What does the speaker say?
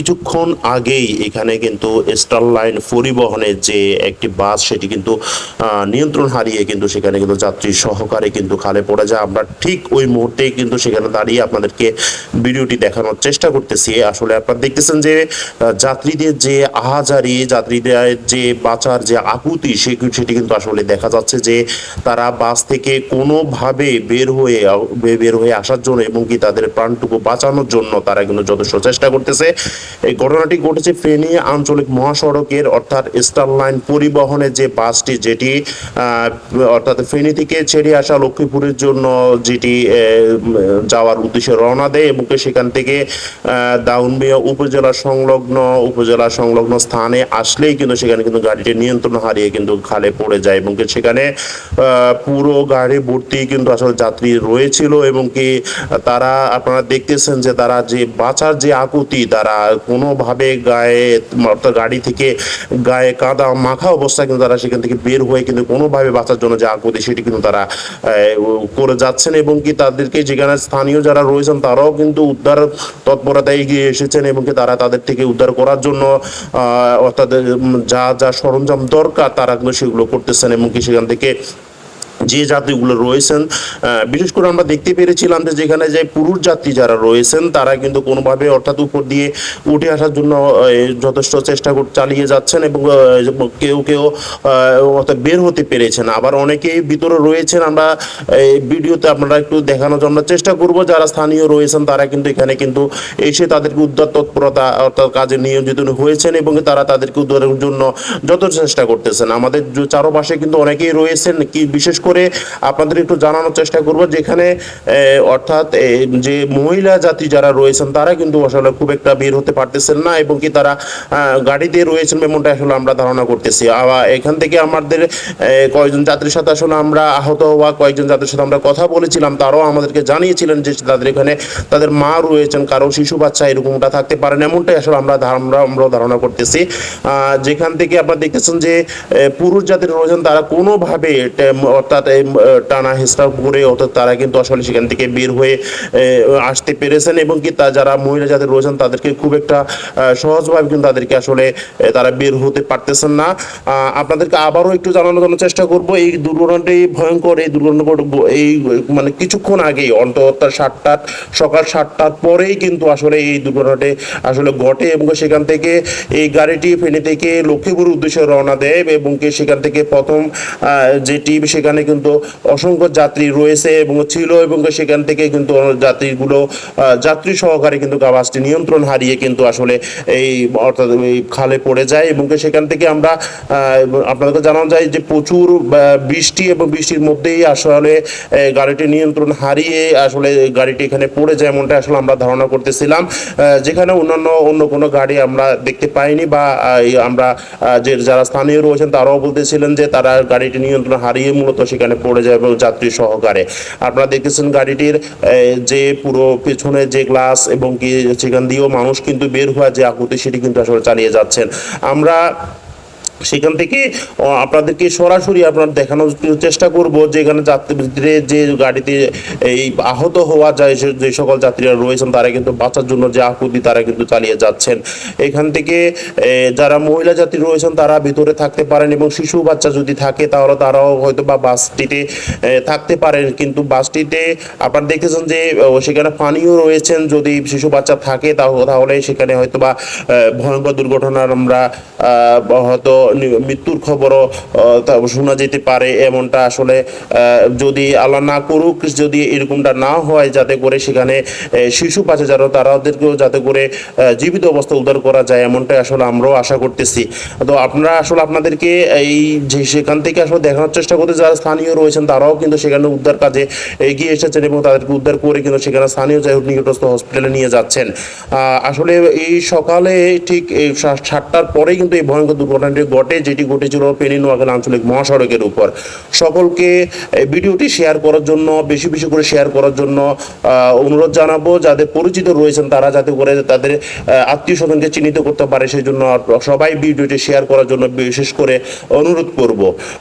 কিছুক্ষণ আগেই এখানে কিন্তু স্টারলাইন পরিবহনের যে একটি বাস, সেটি কিন্তু নিয়ন্ত্রণ হারিয়ে কিন্তু সেখানে কিন্তু যাত্রী সহকারে কিন্তু খালে পড়ে যায়। আমরা ঠিক ওই মুহূর্তে কিন্তু সেখানে দাঁড়িয়ে আপনাদেরকে ভিডিওটি দেখানোর চেষ্টা করতেছি। আসলে আপনারা দেখতেছেন যে যাত্রীদের যে আহাজারি, যাত্রীদের যে বাঁচার যে আকুতি, সে সেটি কিন্তু আসলে দেখা যাচ্ছে যে, তারা বাস থেকে কোনোভাবে বের হয়ে বের হয়ে আসার জন্য এবং কি তাদের প্রাণটুকু বাঁচানোর জন্য তারা কিন্তু যথেষ্ট চেষ্টা করতেছে। এই ঘটনাটি ঘটেছে ফেনী আঞ্চলিক মহাসড়কের অর্থাৎ স্টার লাইন পরিবহনের যে বাসটি যেটি অর্থাৎ ফেনী থেকে ছেড়ে আসা লক্ষ্মীপুরের জন্য যেটি যাওয়ার উদ্দেশ্যে রওনা দেয় এবং সেখান থেকে আহ, দাউনমিয়া উপজেলা সংলগ্ন উপজেলা সংলগ্ন স্থানে আসলেই কিন্তু সেখানে কিন্তু গাড়িটি নিয়ন্ত্রণ হারিয়ে কিন্তু খালে পড়ে যায় এবং সেখানে পুরো গাড়ি ভর্তি কিন্তু আসলে যাত্রী রয়েছিল এবং কি তারা আপনারা দেখতেছেন যে তারা যে বাঁচার যে আকুতি তারা কোনোভাবে গায়ে অর্থাৎ গাড়ি থেকে গায়ে কাদা মাখা অবস্থায় কিন্তু তারা সেখান থেকে বের হয়ে কিন্তু কোনোভাবে বাঁচার জন্য যে আকুতি সেটি কিন্তু তারা করে যাচ্ছেন এবং কি তাদেরকে যেখানে স্থানীয় যারা রয়েছেন তারাও কিন্তু উদ্ধার তৎপরতায় এগিয়ে এসেছেন এবং কি তারা তাদের থেকে উদ্ধার করার জন্য অর্থাৎ যা যা সরঞ্জাম দরকার তারা কিন্তু সেগুলো করতেছেন এবং কি সেখান থেকে যে যাত্রীগুলো রয়েছেন বিশেষ করে আমরা দেখতে পেরেছিলাম যে যেখানে যে পুরুষ যাত্রী যারা রয়েছেন, তারা কিন্তু কোনোভাবে অর্থাৎ উপর দিয়ে উঠে আসার জন্য যথেষ্ট চেষ্টা চালিয়ে যাচ্ছেন এবং কেউ কেউ অর্থাৎ বের হতে পেরেছেন। আবার অনেকেই ভিতরে রয়েছেন, আমরা ভিডিওতে আপনারা একটু দেখানোর জন্য চেষ্টা করব। যারা স্থানীয় রয়েছেন, তারা কিন্তু এখানে কিন্তু এসে তাদেরকে উদ্ধার তৎপরতা, অর্থাৎ কাজে নিয়োজিত হয়েছেন এবং তারা তাদেরকে উদ্ধারের জন্য যত চেষ্টা করতেছেন। আমাদের চারপাশে কিন্তু অনেকেই রয়েছেন, কি বিশেষ করে আপনাদের একটু জানানোর চেষ্টা করব, যেখানে অর্থাৎ যে মহিলা জাতি যারা রয়েছেন, তারা কিন্তু আসলে খুব একটা বের হতে পারতেছেন না এবং কি তারা গাড়িতে রয়েছেন এমনটা আসলে আমরা ধারণা করতেছি। আবার এখান থেকে আমাদের কয়েকজন যাত্রীর সাথে আসলে আমরা আহত হওয়া কয়েকজন যাত্রীর সাথে আমরা কথা বলেছিলাম, তারাও আমাদেরকে জানিয়েছিলেন যে তাদের এখানে তাদের মা রয়েছেন, কারও শিশু বাচ্চা এরকমটা থাকতে পারেন এমনটাই আসলে আমরা আমরা, আমরাও ধারণা করতেছি। যেখান থেকে আপনারা দেখতেছেন যে পুরুষ জাতির রয়েছেন, তারা কোনোভাবে অর্থাৎ আহ, টানা হেসরা করে অর্থাৎ তারা কিন্তু আসলে সেখান থেকে বের হয়ে আসতে পেরেছেন এবং কি তা যারা মহিলা যাদের রয়েছেন তাদেরকে খুব একটা সহজভাবে কিন্তু তাদেরকে আসলে তারা বের হতে পারতেছেন না। আপনাদেরকে আবারও একটু জানানোর জন্য চেষ্টা করব এই দুর্ঘটনাটি ভয়ঙ্কর এই দুর্ঘটনা এই মানে কিছুক্ষণ আগেই অন্তত সাতটার সকাল সাতটার পরেই কিন্তু আসলে এই দুর্ঘটনাটি আসলে ঘটে এবং সেখান থেকে এই গাড়িটি ফেনী থেকে লক্ষ্মীপুর উদ্দেশ্যে রওনা দেয় এবং কি সেখান থেকে প্রথম আহ, যেটি সেখানে কিন্তু অসংখ্য যাত্রী রয়েছে এবং ছিল এবং সেখান থেকে কিন্তু যাত্রীগুলো যাত্রী সহকারে কিন্তু বাসটি নিয়ন্ত্রণ হারিয়ে কিন্তু আসলে এই অর্থাৎ এই খালে পড়ে যায় এবং সেখান থেকে আমরা আপনাদেরকে জানানো যায় যে প্রচুর বৃষ্টি এবং বৃষ্টির মধ্যেই আসলে গাড়িটি নিয়ন্ত্রণ হারিয়ে আসলে গাড়িটি এখানে পড়ে যায় এমনটা আসলে আমরা ধারণা করতেছিলাম। যেখানে অন্যান্য, অন্য কোনো গাড়ি আমরা দেখতে পাইনি বা আমরা যে যারা স্থানীয় রয়েছেন তারাও বলতেছিলেন যে তারা গাড়িটি নিয়ন্ত্রণ হারিয়ে মূলত সেখানে পড়ে যায় এবং যাত্রী সহকারে। আপনারা দেখেছেন গাড়িটির যে পুরো পেছনে যে গ্লাস এবং কি সেখান দিয়েও মানুষ কিন্তু বের হওয়া যে আকুতি, সেটি কিন্তু আসলে চালিয়ে যাচ্ছেন। আমরা সেখান থেকে আপনাদেরকে সরাসরি আপনার দেখানোর চেষ্টা করব যে এখানে যাত্রীদের যে গাড়িতে এই আহত হওয়া যায় যে সকল যাত্রীরা রয়েছেন, তারা কিন্তু বাঁচার জন্য যে আকুতি তারা কিন্তু চালিয়ে যাচ্ছেন। এখান থেকে যারা মহিলা যাত্রী রয়েছেন, তারা ভিতরে থাকতে পারেন এবং শিশু বাচ্চা যদি থাকে, তাহলে তারাও হয়তো বা বাসটিতে থাকতে পারেন। কিন্তু বাসটিতে আপনারা দেখেছেন যে সেখানে পানিও রয়েছেন। যদি শিশু বাচ্চা থাকে তাহ- তাহলে সেখানে হয়তো বা ভয়ঙ্কর দুর্ঘটনার আমরা হয়তো মৃত্যুর খবরও শোনা যেতে পারে এমনটা আসলে যদি আল্লাহ না করুক, যদি এরকমটা না হয় যাতে করে সেখানে শিশু পাশে যারা, তারাদেরকেও যাতে করে জীবিত অবস্থা উদ্ধার করা যায় এমনটাই আসলে আমরাও আশা করতেছি। তো আপনারা আসলে আপনাদেরকে এই যে সেখান থেকে আসলে দেখানোর চেষ্টা করতে যারা স্থানীয় রয়েছেন, তারাও কিন্তু সেখানে উদ্ধার কাজে এগিয়ে এসেছেন এবং তাদেরকে উদ্ধার করে কিন্তু সেখানে স্থানীয় যাই হোক নিকটস্থ হসপিটালে নিয়ে যাচ্ছেন। আসলে এই সকালে ঠিক সাতটার পরেই কিন্তু এই ভয়ঙ্কর দুর্ঘটনাটি ঘটে যেটি ঘটেছিল পেনি নোয়াখালী আঞ্চলিক মহাসড়কের উপর। সকলকে ভিডিওটি শেয়ার করার জন্য, বেশি বেশি করে শেয়ার করার জন্য অনুরোধ জানাব। যাদের পরিচিত রয়েছেন, তারা যাতে করে তাদের আত্মীয় স্বজনকে চিহ্নিত করতে পারে, সেই জন্য সবাই ভিডিওটি শেয়ার করার জন্য বিশেষ করে অনুরোধ করব।